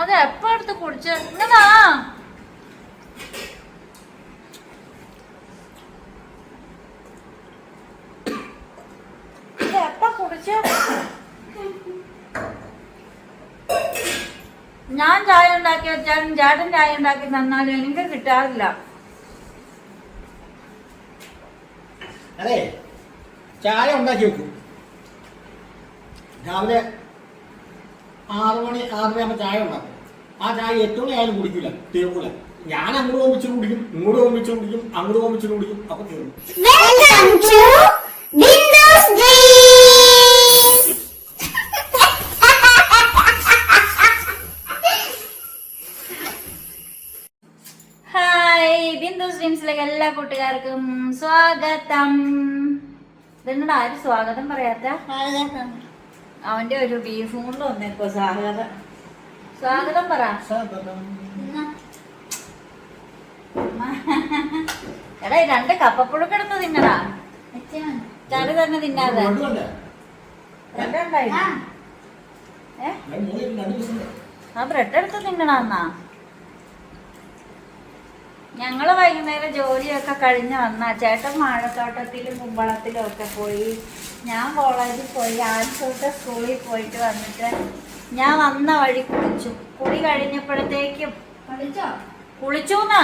അത് എപ്പോ എടുത്ത് കുടിച്ച? ഇങ്ങനാ ഞാൻ ചായ ഉണ്ടാക്കി വെച്ചാലും ചേട്ടൻ ചായ ഉണ്ടാക്കി തന്നാലും എനിക്ക് കിട്ടാറില്ല. അതെ ചായ ഉണ്ടാക്കി വെക്കും. രാവിലെ ആറ് മണി ആറര ആകുമ്പോൾ ചായ ഉണ്ടാക്കും. ആ ചായ ഏറ്റവും മണി ആയാലും കുടിക്കില്ല തീർക്കൂല. ഞാൻ അങ്ങോട്ട് ഓമിച്ചു കുടിക്കും ഇങ്ങോട്ട് ഓമിച്ചു കുടിക്കും അങ്ങോട്ട് ഓമിച്ചു കുടിക്കും അപ്പൊ തീർന്നു! ഹായ് ബിന്ദു സ്ട്രീംസിലേക്ക് എല്ലാ കൂട്ടുകാർക്കും സ്വാഗതം. ഇതെന്നോട് ആരും സ്വാഗതം പറയാത്ത? അവന്റെ ഒരു ബീഫും കൊണ്ട് വന്നേക്കോ സ്വാഗതം. സ്വാഗതം പറ. എടാ രണ്ട് കപ്പപ്പുഴുക്കെടുത്ത് തിന്നടാ. കറി തന്നെ തിന്നാതെ. ആ. ബ്രെഡ് എടുത്ത് തിന്നണമെന്നാ ഞങ്ങൾ വൈകുന്നേരം ജോലിയൊക്കെ കഴിഞ്ഞ് വന്നാ. ചേട്ടൻ വാഴത്തോട്ടത്തിലും കുമ്പളത്തിലും ഒക്കെ പോയി. ഞാൻ കോളേജിൽ പോയി. ആൻസോട്ട് സ്കൂളിൽ പോയിട്ട് വന്നിട്ട് ഞാൻ വന്ന വഴി കുളിച്ചു. കുളി കഴിഞ്ഞപ്പോഴത്തേക്കും കുളിച്ചൂന്ന്.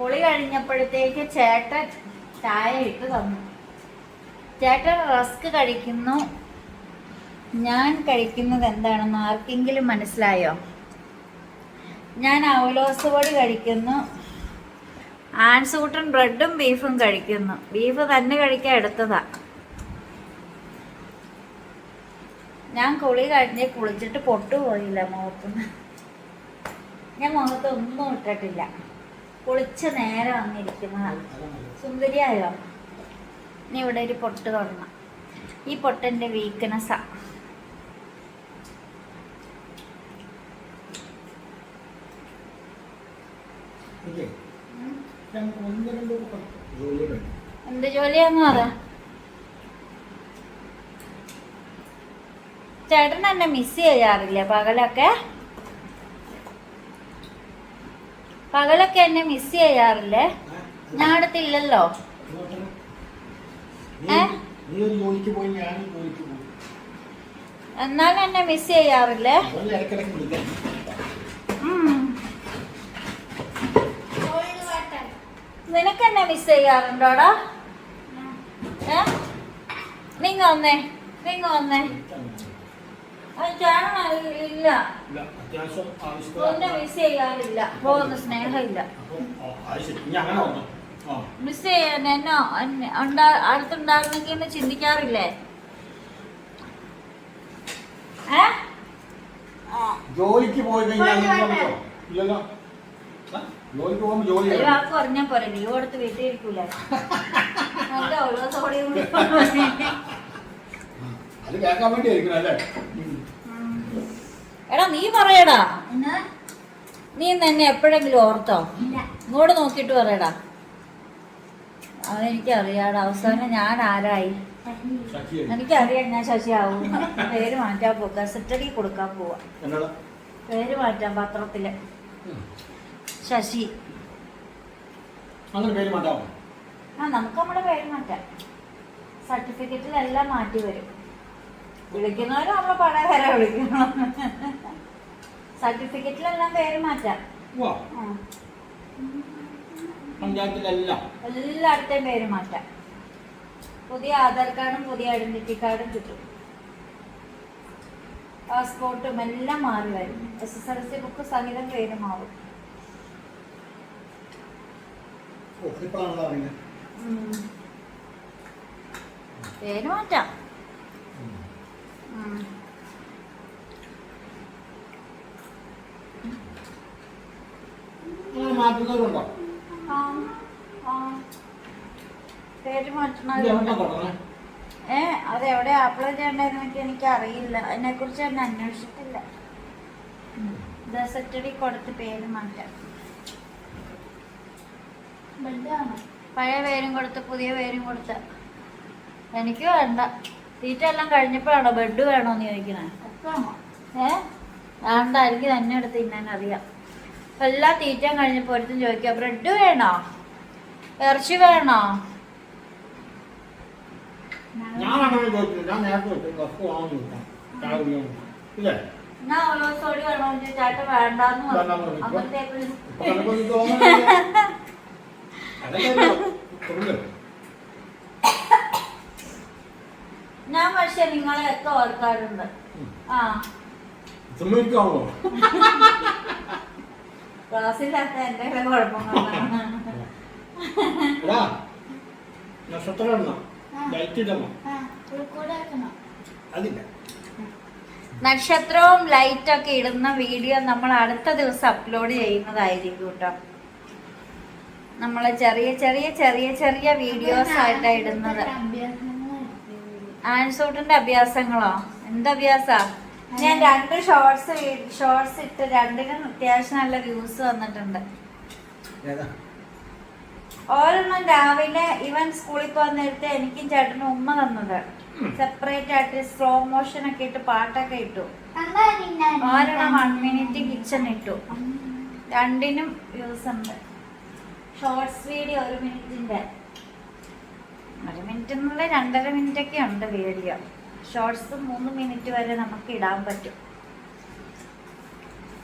കുളി കഴിഞ്ഞപ്പോഴത്തേക്ക് ചേട്ടൻ ചായ ഇട്ട് തന്നു. ചേട്ടൻ റസ്ക് കഴിക്കുന്നു. ഞാൻ കഴിക്കുന്നത് എന്താണെന്ന് ആർക്കെങ്കിലും മനസ്സിലായോ? ഞാൻ അവലോസ് പൊടി കഴിക്കുന്നു. ആൻസൂട്ടൻ ബ്രെഡും ബീഫും കഴിക്കുന്നു. ബീഫ് തന്നെ കഴിക്കാൻ എടുത്തതാ. ഞാൻ കുളി കഴിഞ്ഞ് കുളിച്ചിട്ട് പൊട്ടുപോയില്ല മുഖത്തുനിന്ന്. ഞാൻ മുഖത്ത് ഒന്നും ഇട്ടിട്ടില്ല. കുളിച്ച് നേരെ വന്നിരിക്കുന്നതാണ് സുന്ദരിയായോ? ഇനി ഇവിടെ ഒരു പൊട്ട് തുടങ്ങാം ഈ പൊട്ടെന്റെ ഒന്ന് രണ്ട് എന്ത് ജോലിയാന്ന് പറ. ചേട്ടൻ എന്നെ മിസ് ചെയ്യാറില്ല പകലൊക്കെ? പകലൊക്കെ എന്നെ മിസ് ചെയ്യാറില്ലേ? ഞാൻ അടുത്തില്ലല്ലോ. എന്നാലും എന്നെ മിസ് ചെയ്യാറില്ലേ? നിനക്ക് എന്നെ മിസ് ചെയ്യാറുണ്ടോടാ? ഏ? നിങ്ങ വന്നേ നിങ്ങ വന്നേ. ഇല്ല. അത്യാവശ്യം മിസ് ചെയ്യാറില്ല. പോകുന്ന സ്നേഹമില്ല. മിസ് ചെയ്യാൻ എന്നോ അടുത്തുണ്ടായിരുന്നെങ്കിൽ എന്ന് ചിന്തിക്കാറില്ലേ? ജോലിക്ക് പോയി കഴിഞ്ഞാൽ അങ്ങനെ പറ്റുമോ? ഇല്ലല്ലോ ആ, ജോലിക്ക് പോകുമ്പോൾ ജോലി ഒരു വാക്ക് പറഞ്ഞാ പോരെ ലീവ് എടുത്ത് വീട്ടിൽ ഇരിക്കൂലേ? നല്ല ഉള്ളതോടെ കൂടി. അത് കേൾക്കാൻ വേണ്ടി ആയിരിക്കണം അല്ലേ എടാ നീ പറയടാ. നീ എന്നെ എപ്പോഴെങ്കിലും ഓർത്തോ? ഇങ്ങോട്ട് നോക്കിട്ട് പറയടാ. അതെനിക്കറിയാടാ അവസാനം ഞാൻ ആരായി. എനിക്കറിയാം ഞാൻ ശശി ആവും പേര് മാറ്റാൻ പോകാം സെറ്റടി കൊടുക്കാൻ പോവാ. പേര് മാറ്റാൻ പത്രത്തിൽ. ശശി. അങ്ങനെ പേര് മാറ്റാമോ? ആ നമുക്ക് നമ്മുടെ പേര് മാറ്റാം. സർട്ടിഫിക്കറ്റിലെല്ലാം മാറ്റി വരും. വിളിക്കുന്നവരും നമ്മളെ പഴയ പേരെ വിളിക്കണം. സർട്ടിഫിക്കറ്റിലെല്ലാം പേര് മാറ്റാം. പഞ്ചായത്തിലെല്ലാം. എല്ലായിടത്തെയും പേര് മാറ്റാം. പുതിയ ആധാർ കാർഡും പുതിയ ഐഡന്റിറ്റി കാർഡും കിട്ടും. പാസ്പോർട്ടും എല്ലാം മാറി വരും. S S L C book സഹിതം പേര് മാറും ഓ ഇപ്പോഴാണല്ലോ അറിയുന്നത്. പേര് മാറ്റാം. മാറ്റുന്നവരുണ്ടോ. പേര് മാറ്റണ എവിടെ തുടങ്ങണേ ഏ അത് എവിടെ അപ്ലൈ ചെയ്യണ്ടെന്നൊക്കെ എനിക്ക് അറിയില്ല അതിനെ കുറിച്ച് ഞാൻ അന്വേഷിച്ചിട്ടില്ല. ദസറ്റടി കൊടുത്ത് പേര് മാറ്റാം. പഴയ പേരും കൊടുത്ത് പുതിയ പേരും കൊടുത്ത്. എനിക്ക് വേണ്ട. തീറ്റ എല്ലാം കഴിഞ്ഞപ്പോഴാണോ ബെഡ് വേണോന്ന് ചോദിക്കണേ. ഏ? വേണ്ട എനിക്ക് തന്നെ എടുത്ത് തിന്നാൻ അറിയാം എല്ലാ തീറ്റയും കഴിഞ്ഞപ്പോൾ ഒരുത്തും ചോദിക്കുക ബ്രെഡ് വേണോ? ഇറച്ചി വേണോ? ഞാൻ ഞാൻ പക്ഷെ നിങ്ങളെ ഒക്കെ ഓർക്കാറുണ്ട്. ആ. ക്ലാസ്സില്ലാത്ത എന്റെ നക്ഷത്രം അതില്ല. നക്ഷത്രവും ലൈറ്റ് ഒക്കെ ഇടുന്ന വീഡിയോ നമ്മൾ അടുത്ത ദിവസം അപ്ലോഡ് ചെയ്യുന്നതായിരിക്കും കേട്ടോ. നമ്മൾ ചെറിയ ചെറിയ ചെറിയ ചെറിയ വീഡിയോസ് ആയിട്ടാണ് ഇടുന്നത്. ആൻസൂട്ടിന്റെ അഭ്യാസങ്ങളോ? എന്താ അഭ്യാസ ഞാൻ രണ്ട് ഷോർട്സ് ഷോർട്സ് ഇട്ട് രണ്ടിനും അത്യാവശ്യം നല്ല വ്യൂസ് വന്നിട്ടുണ്ട്. ഓരോന്നും രാവിലെ ഇവൻ സ്കൂളിൽ പോകാൻ നേരത്തെ എനിക്കും ചേട്ടനും ഉമ്മ തന്നത്. സെപ്പറേറ്റ് ആയിട്ട് സ്ലോ മോഷൻ ഒക്കെ ഇട്ട് പാട്ടൊക്കെ ഇട്ടു. ഓരോ വൺ മിനിറ്റ് കിച്ചൺ ഇട്ടു. രണ്ടിനും വ്യൂസ് ഉണ്ട്. ഷോർട്സ് വീഡിയോ ഒരു മിനിറ്റിന്റെ ഒരു മിനിറ്റ് എന്നുള്ള രണ്ടര മിനിറ്റ് ഒക്കെ ഉണ്ട് വീഡിയോ ഷോർട്സ് മൂന്ന് മിനിറ്റ് വരെ നമുക്ക് ഇടാൻ പറ്റും.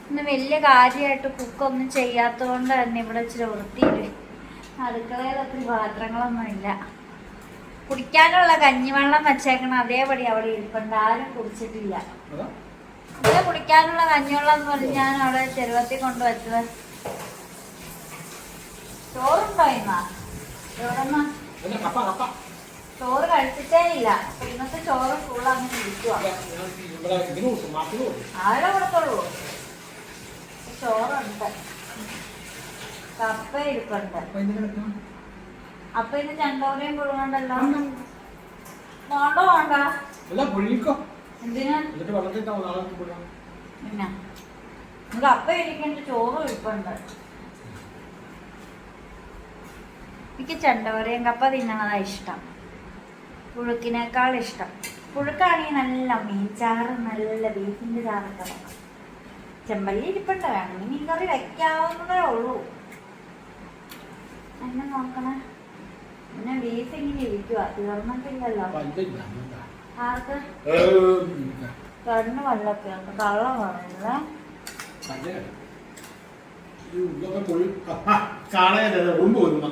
ഇന്ന് വലിയ കാര്യമായിട്ട് കുക്കൊന്നും ചെയ്യാത്തതുകൊണ്ട് തന്നെ ഇവിടെ ഇച്ചിരി വൃത്തിയില്ല അടുക്കളയിൽ ഒത്തിരി പാത്രങ്ങളൊന്നും ഇല്ല. കുടിക്കാനുള്ള കഞ്ഞിവെള്ളം വെച്ചേക്കണം അതേപടി അവിടെ ഇരിപ്പുണ്ട്. ആരും കുടിച്ചിട്ടില്ല. ഇവിടെ കുടിക്കാനുള്ള കഞ്ഞിവെള്ളം എന്ന് പറഞ്ഞ് ഞാൻ അവിടെ ചെരുവത്തിൽ കൊണ്ടുവച്ചത് ചോറുണ്ടോ ഇന്നാ ചോറമ്മ കപ്പ കപ്പ. ചോറ് കഴിച്ചിട്ടേ ഇല്ല. ഇന്നത്തെ ചോറ് ഫുൾ മാപ്പിന് കൊടുത്തു ആരെ ചോറുണ്ട്. കപ്പ ഇരിപ്പുണ്ട്. അപ്പൊ ഇത് ചണ്ടോറയും പുഴുങ്ങണ്ടല്ലോ? വേണ്ട വേണ്ട. എന്തിനാ? അപ്പ ഇരിക്കേണ്ട ചോറും ഇരിപ്പുണ്ട്. എനിക്ക് ചെണ്ടവരയും കപ്പ തിന്നണതാ ഇഷ്ടം. പുഴുക്കിനേക്കാൾ ഇഷ്ടം. പുഴുക്കാണെങ്കിൽ നല്ല മീൻചാറ് നല്ല ബീഫിന്റെ ചാറൊക്കെ വേണം. ചെമ്പല്ലി ഇരിപ്പുണ്ട്. വേണം മീൻ കറി വയ്ക്കാവുന്നതേ ഉള്ളൂ. എന്നെ നോക്കണേ. പിന്നെ ബീഫ് ഇങ്ങനെ ഇരിക്കുക തീർന്നിട്ടില്ലല്ലോ. ആർക്ക്? കണ്ണ് വെള്ളമൊക്കെ ഉണ്ട് കള്ളം പറയുന്നത്. കാണാനല്ലേ ഉറുമ്പ് വരുന്ന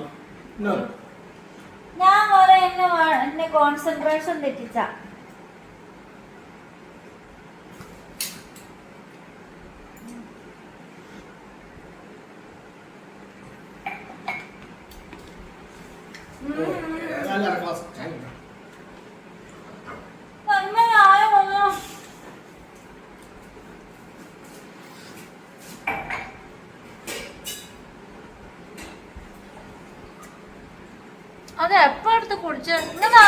ഞാൻ കുറെ എന്നെ എന്നെ കോൺസെൻട്രേഷൻ തെറ്റിച്ച നല്ല ക്ലാസ് ചായ കുടിക്കാം. നന്നായ വന്നു അത് എപ്പോ എടുത്ത് കുടിച്ച? ഇങ്ങനാ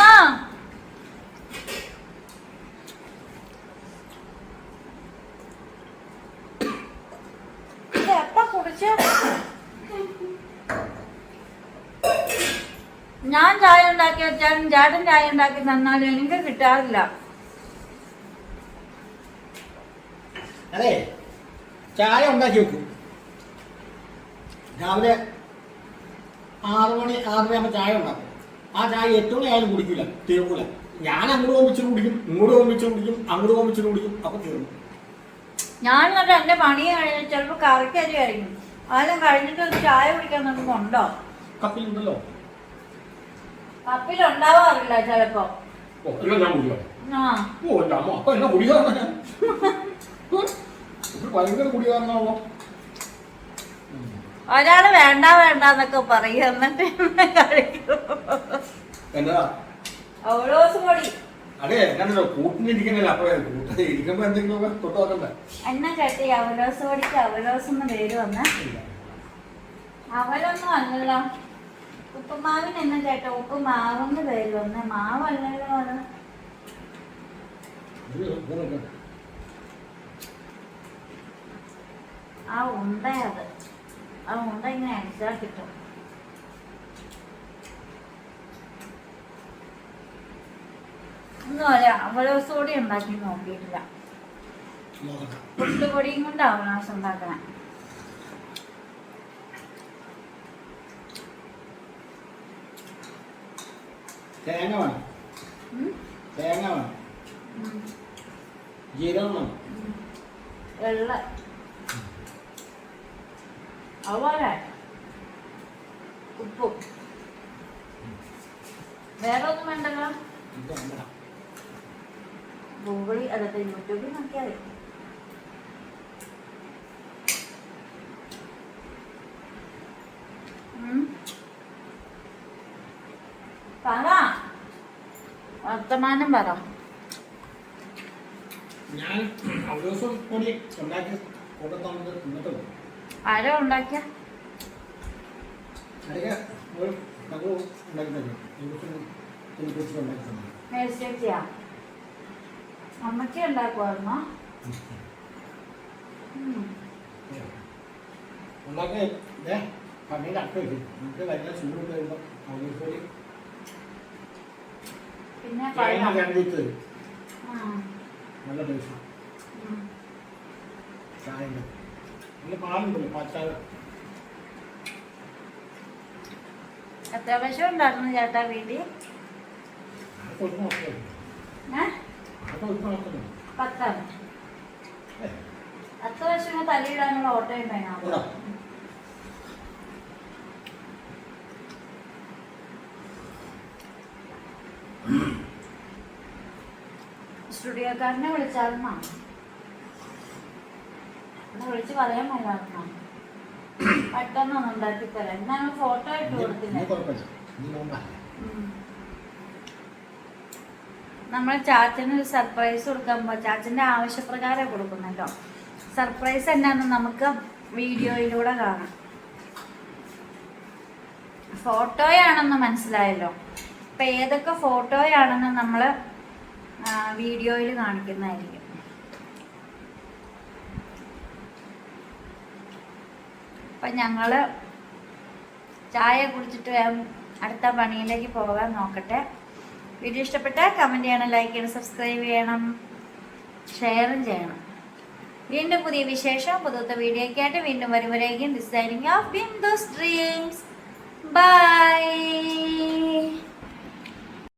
ഞാൻ ചായ ഉണ്ടാക്കി വെച്ചാലും ചേട്ടൻ ചായ ഉണ്ടാക്കി തന്നാലും എനിക്ക് കിട്ടാറില്ല. അതെ ചായ ഉണ്ടാക്കി വെക്കും. രാവിലെ ആറ് മണി ആറര ആകുമ്പോൾ ചായ ഉണ്ടാക്കും. ആ ചായ ഏറ്റവും ആയാലും കുടിക്കില്ല തീർക്കൂല. ഞാൻ അങ്ങോട്ട് ഓമിച്ചിട്ട് കുടിക്കും ഇങ്ങോട്ട് ഓമിച്ചിട്ട് കുടിക്കും അങ്ങോട്ട് ഓമിച്ചിട്ട് കുടിക്കും അപ്പൊ തീർന്നു. ഞാൻ എന്നിട്ട് എന്റെ പണി കഴിഞ്ഞ് ചിലപ്പോ കറിക്കരി കഴിക്കും അതെല്ലാം കഴിഞ്ഞിട്ട് ചായ കുടിക്കാൻ നമുക്ക് ഉണ്ടോ? കപ്പിലുണ്ടല്ലോ. കപ്പിൽ ഉണ്ടാവാറില്ല ചിലപ്പോ. ഓ എല്ലാം ഞാൻ കുടിക്കാം ആ ഓ എന്റെ അമ്മ അപ്പൊ എന്നാ കുടിക്കാറ ഭയങ്കര കുടിക്കാരനാണല്ലോ ഒരാൾ വേണ്ട വേണ്ട എന്നൊക്കെ പറയും. എന്നിട്ട് എന്നെ കഴിക്കും എന്നാ ഓരോ ദിവസം കൂടി അതെ ഞാനല്ലോ കൂട്ടിനിരിക്കണല്ലോ അപ്പൊ കൂട്ടിന് ഇരിക്കുമ്പോ എന്തെങ്കിലുമൊക്കെ തൊട്ട് നോക്കണ്ടേ? എണ്ണ ചട്ടി അവലോസ് പൊടിക്ക് അവലോസ് എന്ന് പേര് വന്ന. അവലൊന്നും അല്ലല്ലോ. ഉപ്പുമാവിന് എന്നെ ചേട്ടാ? ഉപ്പുമാവെന്ന് പേര് വന്ന. മാവല്ലല്ലോ അത്. ആ ഉണ്ട അത്. ആ ഉണ്ട ഇങ്ങനെ അടിച്ചാൽ കിട്ടും ഒന്നും അല്ല അവലോസ് പൊടി ഉണ്ടാക്കി നോക്കിയിട്ടില്ല നോക്കട്ടെ പുട്ടുപൊടിയും കൊണ്ടാവും ഉണ്ടാക്കണം തേങ്ങ വേണം? തേങ്ങ വേണം. ജീരകം വേണം. വെള്ള അതുപോലെ ഉപ്പും. വേറെ ഒന്നും വേണ്ടല്ലോ. ഗൂഗിളിൽ അതൊക്കെ യൂട്യൂബിൽ നോക്കിയാൽ. പറ. വർത്തമാനം പറ. ഞാൻ ഒരു ദിവസം കൂടി ഉണ്ടാക്കി കൊണ്ടുതന്നത് തിന്നിട്ടുണ്ട് ആരോ ഉണ്ടാക്കിയ? അമ്മയ്ക്ക് ഉണ്ടാക്കുമായിരുന്നോ ഉം. ഉണ്ടാക്കി പന്നീർ അക്ക വെക്കും. നമുക്ക് നല്ല ചൂട് വരുമ്പോൾ അതിൽ പിന്നെ കണ്ടിട്ട് തരും. നല്ല ടേസ്റ്റ് ചായ പശു ഉണ്ടായിരുന്നു ചേട്ടാ വീട്ടിൽ. പത്താണ് പത്ത് പശുവിനെ തലയിടാനുള്ള ഓട്ടയും വേണം ഉണ്ടോ? സ്റ്റുഡിയോക്കാരനെ വിളിച്ചായിരുന്നോ. ഒന്ന് വിളിച്ച് പറയാൻ മേലായിരുന്നോ. പെട്ടെന്നൊന്നും ഉണ്ടാക്കി തരാം. എന്നാണ് ഫോട്ടോ ഇട്ട് കൊടുത്തില്ല. നമ്മൾ ചാച്ചന് ഒരു സർപ്രൈസ് കൊടുക്കുമ്പോൾ ചാച്ചന്റെ ആവശ്യപ്രകാരം കൊടുക്കുന്നല്ലോ സർപ്രൈസ് എന്നാന്ന് നമുക്ക് വീഡിയോയിലൂടെ കാണാം. ഫോട്ടോയാണെന്ന് മനസ്സിലായല്ലോ. അപ്പം ഏതൊക്കെ ഫോട്ടോയാണെന്ന് നമ്മൾ വീഡിയോയിൽ കാണിക്കുന്നതായിരിക്കും. അപ്പം ഞങ്ങൾ ചായ കുടിച്ചിട്ട് അടുത്ത പണിയിലേക്ക് പോകാൻ നോക്കട്ടെ. വീഡിയോ ഇഷ്ടപ്പെട്ടാൽ കമന്റ് ചെയ്യണം ലൈക്ക് ചെയ്യണം സബ്സ്ക്രൈബ് ചെയ്യണം ഷെയറും ചെയ്യണം. വീണ്ടും പുതിയ വിശേഷം പുതുത്ത വീഡിയോയ്ക്കായിട്ട് വീണ്ടും വരുമ്പോഴേക്കും designing of Bindu's dreams by